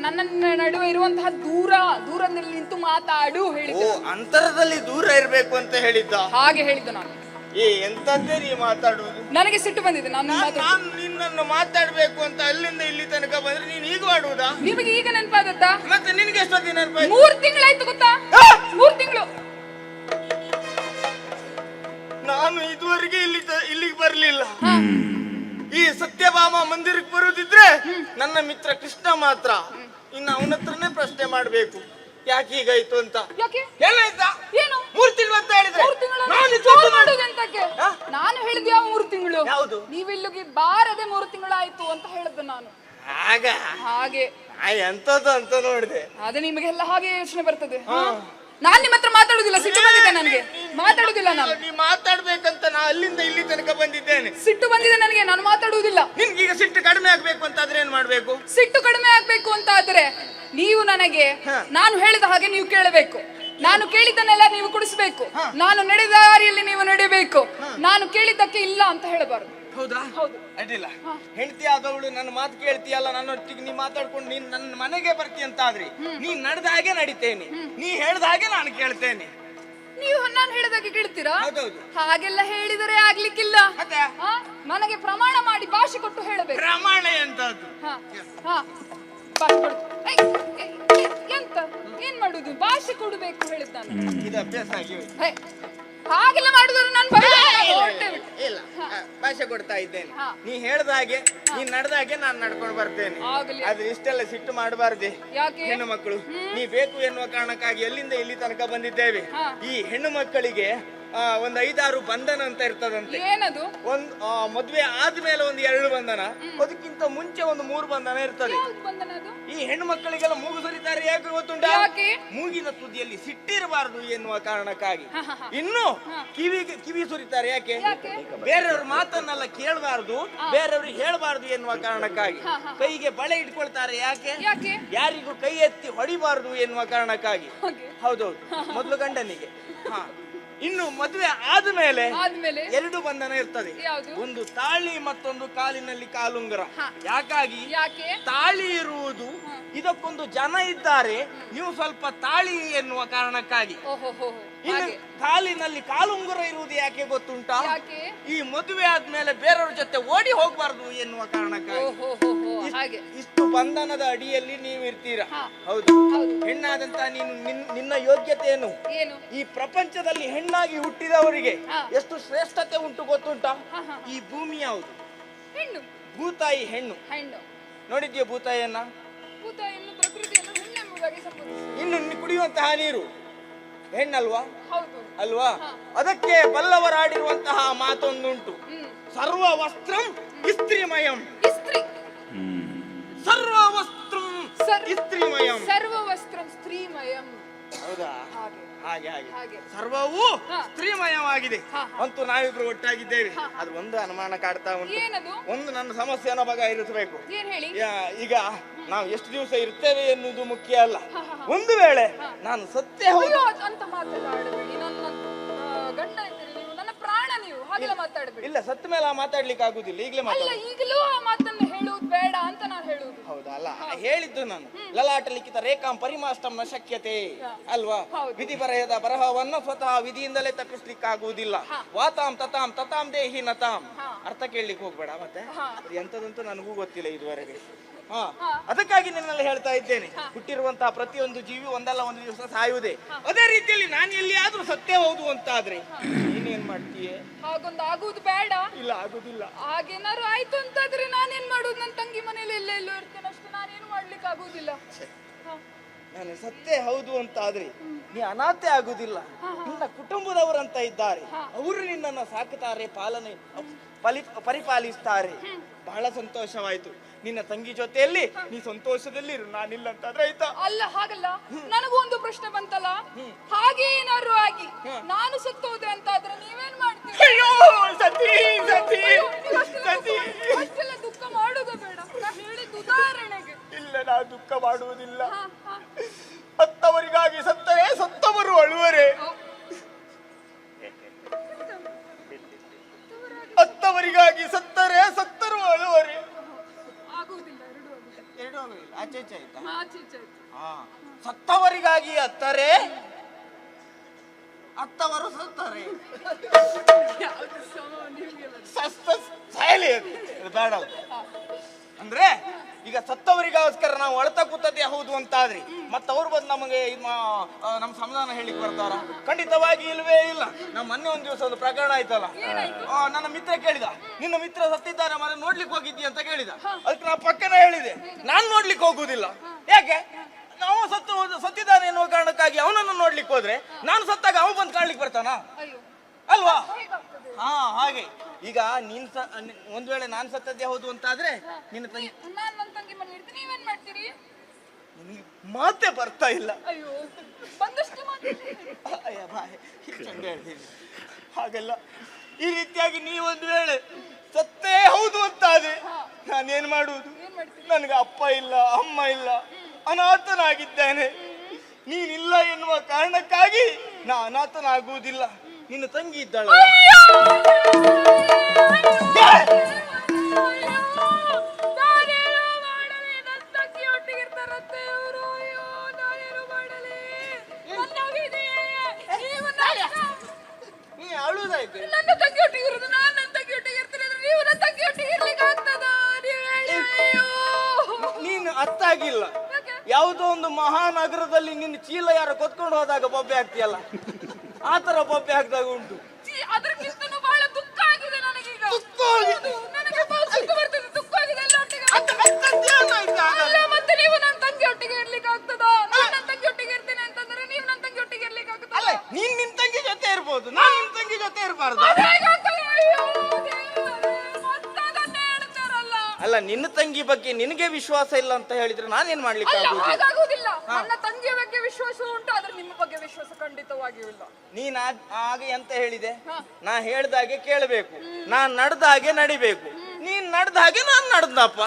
ನನ್ನ ನಡುವೆ ಇರುವಂತಹ ದೂರ ದೂರದಲ್ಲಿ ನಿಂತು ಮಾತಾಡು ಓ ಹೇಳಿದ್ದೆ ಅಂತರದಲ್ಲಿ ದೂರ ಇರ್ಬೇಕು ಅಂತ ಹೇಳಿದ್ದ? ಹಾಗೆ ಹೇಳಿದ್ದು ನಾನು. ಏ ಎಂತದ್ದೇ ನೀ ಮಾತಾಡುವುದು? ನನಗೆ ಸಿಟ್ಟು ಬಂದಿದೆ ನಾನು ನಾನ್- ನಿನ್ನನ್ನು ಮಾತಾಡ್ಬೇಕು ಅಂತ ಅಲ್ಲಿಂದ ಇಲ್ಲಿ ತನಕ ಬಂದ್ರೆ ನೀನ್ ಈಗ ಮಾಡುವುದಾ? ನಿಮಗೆ ಈಗ ನೆನಪಾದದ್ದಾ? ಮತ್ತೆ ನಿನ್ಗೆ ಎಷ್ಟೊತ್ತಿ ನೆನಪಾಯ್ತು? ಮೂರ್ ತಿಂಗಳಾಯ್ತು ಗೊತ್ತಾ? ಮೂರ್ ತಿಂಗಳು. ನಾನು ಇದುವರೆಗೆ ಇಲ್ಲಿ ತ- ಇಲ್ಲಿಗೆ ಬರ್ಲಿಲ್ಲ. ಈ ಸತ್ಯಭಾಮ ಮಂದಿರಕ್ಕೆ ಬರುದಿದ್ರೆ ನನ್ನ ಮಿತ್ರ ಕೃಷ್ಣ ಮಾತ್ರ. ಇನ್ನು ಅವನ ಹತ್ರನೇ ಪ್ರಶ್ನೆ ಮಾಡ್ಬೇಕು. ಯಾಕೆ ಹೀಗಾಯ್ತು ಅಂತ? ಯಾಕೆ? ಏನಾಯ್ತಾ? ಏನು? ಮೂರ್ ತಿಂಗಳು ಅಂತ ಹೇಳಿದ್ರೆ. ಮೂರ್ ತಿಂಗಳು ನಾನು ನಿಜವಾಗ್ಲೂ ಮಾಡುದೆಂತಕ್ಕೆ ಹಾ? ನಾನು ಮೂರು ತಿಂಗಳು? ಯಾವುದು? ನೀವು ಇಲ್ಲಿಗೆ ಬಾರದೆ ಮೂರು ತಿಂಗಳಾಯ್ತು ಅಂತ ಹೇಳಿದ್ದು ನಾನು. ಆಗ ಹಾಗೆ. ಆ, ಎಂತದ್ದು ಅಂತ ನೋಡಿದೆ. ಅದೇ ನಿಮಗೆಲ್ಲ ಹಾಗೆ ಯೋಚನೆ ಬರ್ತದೆ. ಹಾ? ನಾನ್ ನಿಮ್ಮ ಹತ್ರ ಮಾತಾಡುದಿಲ್ಲ ಸಿಟ್ಟು ಬಂದಿದೆ ನನಗೆ. ಮಾತಾಡುದಿಲ್ಲ ನಾನು. ನೀ ಮಾತಾಡ್ಬೇಕಂತ ನಾ ಅಲ್ಲಿಂದ ಇಲ್ಲಿ ತನಕ ಬಂದಿದ್ದೇನೆ. ಸಿಟ್ಟು ಬಂದಿದೆ ನನಗೆ ನಾನು ಮಾತಾಡುವುದಿಲ್ಲ. ಈಗ ಸಿಟ್ಟು ಕಡಿಮೆ ಆಗ್ಬೇಕು ಅಂತ ಆದ್ರೆ ಏನ್ ಮಾಡ್ಬೇಕು? ಸಿಟ್ಟು ಕಡಿಮೆ ಆಗ್ಬೇಕು ಅಂತ ಆದ್ರೆ ನೀವು ನನಗೆ ಹಾ. ನಾನು ಹೇಳಿದ ಹಾಗೆ ನೀವು ಕೇಳಬೇಕು. ನಾನು ಕೇಳಿದ್ದನ್ನೆಲ್ಲ ನೀವು ಕುಡಿಸ್ಬೇಕು. ನಾನು ನಡೆದ ದಾರಿಯಲ್ಲಿ ನೀವು ನಡೆಯಬೇಕು. ನಾನು ಕೇಳಿದ್ದಕ್ಕೆ ಇಲ್ಲ ಅಂತ ಹೇಳಬಾರದು. ಹೌದಾ? ಹೌದು. ಅಡ್ಡಿಲ್ಲ. ಹೆಂಡತಿ ಆದವಳು ನನ್ನ ಮಾತು ಕೇಳ್ತೀಯಲ್ಲ ನನ್ನೊಟ್ಟಿಗೆ ನೀ ಮಾತಾಡ್ಕೊಂಡು ನೀನ್ ನನ್ನ ಮನೆಗೆ ಬರ್ತಿ ಅಂತ ಆದ್ರಿ ನೀನ್ ನಡೆದ ಹಾಗೆ ನಡಿತೇನೆ. ನೀ ಹೇಳ್ದ ಹಾಗೆ ನಾನು ಕೇಳ್ತೇನೆ. ನೀವು ನಾನು ಹೇಳಿದಾಗ ಕೇಳ್ತೀರಾ? ಹೌದೌದು. ಹಾಗೆಲ್ಲ ಹೇಳಿದರೆ ಆಗ್ಲಿಕ್ಕಿಲ್ಲ. ಮತ್ತೆ? ಹಾ? ನನಗೆ ಪ್ರಮಾಣ ಮಾಡಿ ಭಾಷೆ ಕೊಟ್ಟು ಹೇಳಬೇಕು. ಪ್ರಮಾಣ ಎಂತದ್ದು? ಹಾ ಹಾ. ಭಾಷೆ ಕೊಡು. ಐ, ಎ, ಎ, ಎಂತ? ಏನ್ ಮಾಡುದು? ಭಾಷೆ ಕೊಡಬೇಕು ಹೇಳಿದ್ದಾನೆ. ಇದು ಅಭ್ಯಾಸ ಆಗಿ ಹೋಯ್ತು. ಹೇ, ಹಾಗೆಲ್ಲ ಮಾಡಿದ್ರೆ ನಾನು ಇಲ್ಲ. ಭಾಷೆ ಕೊಡ್ತಾ ಇದ್ದೇನೆ. ನೀ ಹೇಳ್ದ ಹಾಗೆ ನೀನ್ ನಡೆದ ಹಾಗೆ ನಾನು ನಡ್ಕೊಂಡು ಬರ್ತೇನೆ. ಅದು ಇಷ್ಟೆಲ್ಲ ಸಿಟ್ಟು ಮಾಡಬಾರ್ದೆ ಹೆಣ್ಣು ಮಕ್ಕಳು. ನೀ ಬೇಕು ಎನ್ನುವ ಕಾರಣಕ್ಕಾಗಿ ಎಲ್ಲಿಂದ ಇಲ್ಲಿ ತನಕ ಬಂದಿದ್ದೇವೆ? ಈ ಹೆಣ್ಣು ಮಕ್ಕಳಿಗೆ ಒಂದ್ ಐದಾರು ಬಂಧನ ಅಂತ ಇರ್ತದಂತೆ. ಒಂದ್ ಮದ್ವೆ ಆದ್ಮೇಲೆ ಒಂದ್ ಎರಡು ಬಂಧನ ಅದಕ್ಕಿಂತ ಮುಂಚೆ ಒಂದು ಮೂರು ಬಂಧನ ಇರ್ತದೆ. ಈ ಹೆಣ್ಣು ಮಕ್ಕಳಿಗೆಲ್ಲ ಮೂಗು ಸುರಿತಾರೆ ಯಾಕೆ ಗೊತ್ತುಂಟ? ಮೂಗಿನ ತುದಿಯಲ್ಲಿ ಸಿಟ್ಟಿರಬಾರದು ಎನ್ನುವ ಕಾರಣಕ್ಕಾಗಿ. ಇನ್ನು ಕಿವಿಗೆ ಕಿವಿ ಸುರಿತಾರೆ ಯಾಕೆ? ಬೇರೆಯವ್ರ ಮಾತನ್ನೆಲ್ಲ ಕೇಳಬಾರ್ದು ಬೇರೆಯವ್ರಿಗೆ ಹೇಳಬಾರ್ದು ಎನ್ನುವ ಕಾರಣಕ್ಕಾಗಿ. ಕೈಗೆ ಬಳೆ ಇಟ್ಕೊಳ್ತಾರೆ ಯಾಕೆ? ಯಾರಿಗೂ ಕೈ ಎತ್ತಿ ಹೊಡಿಬಾರ್ದು ಎನ್ನುವ ಕಾರಣಕ್ಕಾಗಿ. ಹೌದೌದು. ಮೊದಲು ಗಂಡನಿಗೆ. ಹಾ. ಇನ್ನು ಮದುವೆ ಆದ್ಮೇಲೆ ಎರಡು ಬಂಧನ ಇರ್ತದೆ. ಒಂದು ತಾಳಿ ಮತ್ತೊಂದು ಕಾಲಿನಲ್ಲಿ ಕಾಲುಂಗರ. ಯಾಕಾಗಿ? ಯಾಕೆ? ತಾಳಿ ಇರುವುದು ಇದಕ್ಕೊಂದು ಜನ ಇದ್ದಾರೆ. ನೀವು ಸ್ವಲ್ಪ ತಾಳಿ ಎನ್ನುವ ಕಾರಣಕ್ಕಾಗಿ. ಇನ್ನು ಹಾಗೆ. ಕಾಲಿನಲ್ಲಿ ಕಾಲುಂಗುರ ಇರುವುದು ಯಾಕೆ ಗೊತ್ತುಂಟಾ? ಯಾಕೆ? ಈ ಮದುವೆ ಆದ್ಮೇಲೆ ಬೇರೆಯವ್ರ ಜೊತೆ ಓಡಿ ಹೋಗ್ಬಾರ್ದು ಎನ್ನುವ ಕಾರಣಕ್ಕಾಗಿ. ಓಹೋ ಹಾಗೆ. ಇಷ್ಟು ಬಂಧನದ ಅಡಿಯಲ್ಲಿ ನೀವು ಇರ್ತೀರಾ ಹಾ. ಹೌದು. ಹೌದು. ಹೆಣ್ಣಾದಂತ ನೀನು ನಿನ್- ನಿನ್ನ ಯೋಗ್ಯತೆ ಏನು ಏನು? ಈ ಪ್ರಪಂಚದಲ್ಲಿ ಹೆಣ್ಣಾಗಿ ಹುಟ್ಟಿದವರಿಗೆ ಹಾ. ಎಷ್ಟು ಶ್ರೇಷ್ಠತೆ ಉಂಟು ಗೊತ್ತುಂಟಾ? ಹಾ, ಹಾ. ಈ ಭೂಮಿ ಯಾವುದು? ಹೆಣ್ಣು. ಭೂತಾಯಿ ಹೆಣ್ಣು. ಹೆಣ್ಣು. ನೋಡಿದ್ಯಾ ಭೂತಾಯಿಯನ್ನ? ಭೂತ ಇನ್ನು ಪ್ರಕೃತಿಯನ್ನು ಹೆಣ್ಣೆಂಬುದಾಗಿ ಸಂಬೋಧಿಸಿ. ಇನ್ನು ನಿ- ಕುಡಿಯುವಂತಹ ನೀರು ಹೆಣ್ಣಲ್ವಾ? ಹೌದು. ಅಲ್ವಾ? ಅದಕ್ಕೆ ಬಲ್ಲವರಾಡಿರುವಂತಹ ಮಾತೊಂದುಂಟು. ಹ್ಮ್. ಸರ್ವ ವಸ್ತ್ರಂ ಇಸ್ತ್ರಿಮಯಂ. ಇಸ್ತ್ರಿ. ಸರ್ವ ವಸ್ತ್ರಂ ಸರ್- ಇಸ್ತ್ರಿಮಯಂ. ಸರ್ವ ವಸ್ತ್ರ ಸ್ತ್ರೀಮಯಂ. ಹೌದಾ? ಹಾಗೆ. ಹಾಗೆ ಸರ್ವವೂ ಸ್ತ್ರೀಮಯವಾಗಿದೆ. ಅಂತೂ ನಾವಿಬ್ರು ಒಟ್ಟಾಗಿದ್ದೇವೆ. ಅದು ಒಂದು ಅನುಮಾನ ಕಾಡ್ತಾ ಉಂಟು. ಒಂದು ನನ್ನ ಸಮಸ್ಯೆಯನ್ನು ಬಗ ಇರಿಸಬೇಕು. ಏನ್ ಹೇಳಿ? ಈಗ ನಾವು ಎಷ್ಟು ದಿವಸ ಇರ್ತೇವೆ ಎನ್ನುವುದು ಮುಖ್ಯ ಅಲ್ಲ. ಒಂದು ವೇಳೆ ನಾನು ಸತ್ಯ ಅಂತ ಇಲ್ಲ. ಸತ್ತ ಮೇಲೆ ಆ ಮಾತಾಡ್ಲಿಕ್ಕೆ ಆಗುದಿಲ್ಲ ಈಗಲೇ ಮಾತಾಡ. ಈಗಲೂ ಬೇಡ ಅಂತ ನಾನು ಹೇಳುವುದು ಹೌದಾ? ಅಲ್ಲ ಹೇಳಿದ್ದು ನಾನು. ಲಲಾಟ ಲಿಖಿತ ರೇಖಾಂ ಪರಿಮಾಷ್ಟಂನ ಶಕ್ಯತೆ. ಅಲ್ವಾ. ವಿಧಿ ಬರೆಯದ ಬರಹವನ್ನು ಸ್ವತಃ ವಿಧಿಯಿಂದಲೇ ತಪ್ಪಿಸ್ಲಿಕ್ಕಾಗುವುದಿಲ್ಲ. ವಾತಾಂ ತತಾಂ ತತಾಂ ದೇಹಿ ನತಾಂ. ಅರ್ಥ ಕೇಳಲಿಕ್ಕೆ ಹೋಗ್ಬೇಡ ಮತ್ತೆ. ಎಂತದಂತೂ ನನಗೂ ಗೊತ್ತಿಲ್ಲ ಇದುವರೆಗೆ. ಹಾ. ಅದಕ್ಕಾಗಿ ನಿನ್ನಲ್ಲಿ ಹೇಳ್ತಾ ಇದ್ದೇನೆ. ಹುಟ್ಟಿರುವಂತಹ ಪ್ರತಿಯೊಂದು ಜೀವಿ ಒಂದಲ್ಲ ಒಂದು ದಿವಸ ಸಾಯುವುದೇ. ಅದೇ ರೀತಿಯಲ್ಲಿ ನಾನು ಸತ್ಯ ಹೌದು ಅಂತ ಆದ್ರೆ ನೀನೇನ್ ಮಾಡ್ತೀಯ? ಹಾಗೊಂದು ಆಗುದು ಬೇಡ. ಇಲ್ಲ ಆಗುದಿಲ್ಲ. ಹಾಗೇನಾದ್ರು ಆಯ್ತು ಅಂತಾದ್ರೆ ನಾನೇನ್ ಮಾಡುದು? ನನ್ನ ತಂಗಿ ಮನೇಲಿ ಎಲ್ಲ ಎಲ್ಲೋ ಇರ್ತೇನೆ ಅಷ್ಟು ನಾನೇನು ಮಾಡ್ಲಿಕ್ಕೆ ಆಗುದಿಲ್ಲ. ನಾನು ಸತ್ಯ ಹೌದು ಅಂತ ಆದ್ರೆ ನೀ ಅನಾಥೆ ಆಗುದಿಲ್ಲ. ನಿನ್ನ ಕುಟುಂಬದವರಂತ ಇದ್ದಾರೆ. ಅವರು ನಿನ್ನನ್ನ ಸಾಕುತ್ತಾರೆ ಪಾಲನೆ ಪಲಿ ಪರಿಪಾಲಿಸ್ತಾರೆ. ಬಹಳ ಸಂತೋಷವಾಯ್ತು. ನಿನ್ನ ತಂಗಿ ಜೊತೆಯಲ್ಲಿ ನೀ ಸಂತೋಷದಲ್ಲಿರು ನಾನಿಲ್ಲ ಅಂತ ಆಯ್ತಾ? ಅಲ್ಲ ಹಾಗಲ್ಲ. ನನಗೂ ಒಂದು ಪ್ರಶ್ನೆ ಬಂತಲ್ಲ? ಹಾಗೆ ಏನಾದ್ರು ಆಗಿ ನಾನು ಸತ್ತೋದೆ ಅಂತಾದ್ರೆ ಹತ್ತವರಿಗಾಗಿ ಸತ್ತರೆ ಸತ್ತರು ಅಳುವರಿ ಆಗುವುದಿಲ್ಲ ಎರಡು ಆಗುದಿಲ್ಲ ಎರಡು ಆಗುದಿಲ್ಲ ಆಚೆ ಈಚೆ ಆಯ್ತಾ ಆಚೆ ಹಾ. ಸತ್ತವರಿಗಾಗಿ ಅತ್ತರೆ ಅತ್ತವರು ಸತ್ತಾರೆ ಸಸ್ತ ಸಾಯಲಿ ಅದು. ಇದು ಬೇಡ ಅದು. ಅಂದ್ರೆ ಈಗ ಸತ್ತವರಿಗೋಸ್ಕರ ನಾವು ಅಳತ ಕೂತದ್ದೇ ಹೌದು ಅಂತಾದ್ರಿ ಮತ್ತೆ ಅವ್ರು ಬಂದು ನಮಗೆ ನಮ್ಮ ಸಮಾಧಾನ ಹೇಳಿಕ್ ಬರ್ತಾರ. ಖಂಡಿತವಾಗಿ ಇಲ್ವೇ ಇಲ್ಲ. ನಮ್ಮ ಮೊನ್ನೆ ಒಂದ್ ದಿವಸ ಒಂದು ಪ್ರಕರಣ ಆಯ್ತಲ್ಲ. ನನ್ನ ಮಿತ್ರ ಕೇಳಿದ. ನಿನ್ನ ಮಿತ್ರ ಸತ್ತಿದ್ದಾರೆ ಮನೆ ನೋಡ್ಲಿಕ್ಕೆ ಹೋಗಿದ್ದಿ ಅಂತ ಕೇಳಿದ. ಅದಕ್ಕೆ ನಾ ಪಕ್ಕನ ಹೇಳಿದೆ. ನಾನ್ ನೋಡ್ಲಿಕ್ಕೆ ಹೋಗುದಿಲ್ಲ. ಯಾಕೆ? ನಾವು ಸತ್ತು ಸತ್ತಿದ್ದಾನೆ ಎನ್ನುವ ಕಾರಣಕ್ಕಾಗಿ ಅವನನ್ನು ನೋಡ್ಲಿಕ್ಕೆ ಹೋದ್ರೆ ನಾನು ಸತ್ತಾಗ ಅವನು ಬಂದು ಕಾಣ್ಲಿಕ್ಕೆ ಬರ್ತಾನ? ಅಲ್ವಾ? ಹಾ ಹಾಗೆ. ಈಗ ನೀನ್ ಒಂದ್ ವೇಳೆ ನಾನ್ ಸತ್ತದ್ದೇ ಹೌದು ಅಂತಾದ್ರೆ ನಿನ್ನ ತಂಗಿ ನೀವೇನ್ ಮಾಡ್ತೀರಿ? ನಿಮಗೆ ಮಾತೆ ಬರ್ತಾ ಇಲ್ಲ. ಅಯ್ಯೋ ಬಂದಷ್ಟು ಚಂದ ಹೇಳ್ತೀನಿ. ಹಾಗೆಲ್ಲ ಈ ರೀತಿಯಾಗಿ ನೀ ಒಂದ್ ವೇಳೆ ಸತ್ತೇ ಹೌದು ಅಂತಾದೆ ನಾನೇನ್ ಮಾಡುವುದು? ನನಗೆ ಅಪ್ಪ ಇಲ್ಲ ಅಮ್ಮ ಇಲ್ಲ ಅನಾಥನಾಗಿದ್ದೇನೆ. ನೀನಿಲ್ಲ ಎನ್ನುವ ಕಾರಣಕ್ಕಾಗಿ ನಾ ಅನಾಥನಾಗುವುದಿಲ್ಲ. ನಿನ್ನ ತಂಗಿ ಇದ್ದಾಳ ಅತ್ತಾಗಿಲ್ಲ ಯಾಕೆ? ಯಾವುದೋ ಒಂದು ಮಹಾನಗರದಲ್ಲಿ ನಿನ್ನ ಚೀಲ ಯಾರು ಕೊತ್ಕೊಂಡು ಹೋದಾಗ ಬೊಬ್ಬೆ ಹಾಕ್ತಿಯಲ್ಲ ಆ ತರ ಬೊಬ್ಬೆ ಹಾಕಿದಾಗ ಉಂಟು. ಬಹಳ ದುಃಖ ಆಗಿದೆ ನನಗೀಗ. ನಿನ್ನ ತಂಗಿ ಬಗ್ಗೆ ನಿನಗೆ ವಿಶ್ವಾಸ ಇಲ್ಲ ಅಂತ ಹೇಳಿದ್ರೆ ನಾನೇನ್ ಮಾಡ್ಲಿಕ್ಕೆ ಅಲ್ಲ ಆಗುದಿಲ್ಲ? ಹಾಗಾಗುವುದಿಲ್ಲ ನನ್ನ ತಂಗಿಯ ಬಗ್ಗೆ ವಿಶ್ವಾಸ ಉಂಟು ಆದ್ರೆ ನಿಮ್ಮ ಬಗ್ಗೆ ವಿಶ್ವಾಸ ಖಂಡಿತವಾಗಿಯೂ ಇಲ್ಲ. ನೀನ್ ಆ- ಹಾಗೆ ಎಂತ ಹೇಳಿದೆ? ಹಾ. ನಾ ಹೇಳ್ದಾಗೆ ಕೇಳಬೇಕು. ನಾನ್ ನಡೆದ ಹಾಗೆ ನಡಿಬೇಕು ನೀನ್ ನಡೆದ ಹಾಗೆ ನಾನ್ ನಡ್ದಪ್ಪ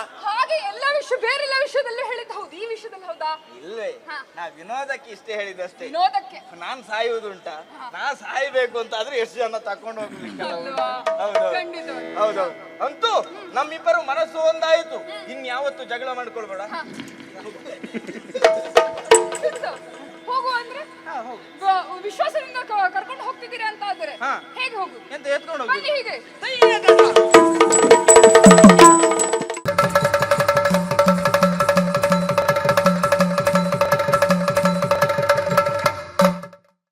ಹಾಗೆ ಎಲ್ಲ ವಿಷಯ ಬೇರೆಲ್ಲ ವಿಷಯದಲ್ಲಿ ಹೇಳಿದ್ದು ಹೌದು ಈ ವಿಷಯದಲ್ಲಿ ಹೌದಾ? ಇಲ್ಲೇ ಹಾ. ನಾ ವಿನೋದಕ್ಕೆ ಇಷ್ಟೇ ಹೇಳಿದಷ್ಟೇ ವಿನೋದಕ್ಕೆ? ನಾನ್ ಸಾಯುವುದುಂಟ ನಾ ಸಾಯ್ಬೇಕು ಅಂತ ಆದ್ರೆ ಎಷ್ಟು ಜನ ತಕೊಂಡು ಹೋಗಬೇಕು ಅಲ್ವಾ? ಹೌದೌದು. ಖಂಡಿತವಾಗಿ. ಹೌದೌದು. ಅಂತೂ ನಮ್ಮಿಬ್ಬರು ಮನಸ್ಸು ಒಂದಾಯ್ತು. ಇನ್ಯಾವತ್ತು ಜಗಳ ಮಾಡ್ಕೊಳ್ಬೇಡ. ಎಂತ? ಹೋಗುವ ಅಂದ್ರೆ? ವ- ವಿಶ್ವಾಸದಿಂದ ಕ- ಕರ್ಕೊಂಡು ಹೋಗ್ತಿದ್ದೀರಿ ಅಂತ ಆದ್ರೆ ಹಾ. ಹೇಗೆ ಹೋಗುದು? ಎಂತ ಎತ್ಕೊಂಡು ಬನ್ನಿ ಹೀಗೆ. ಸೈಯದಲ್ಲ.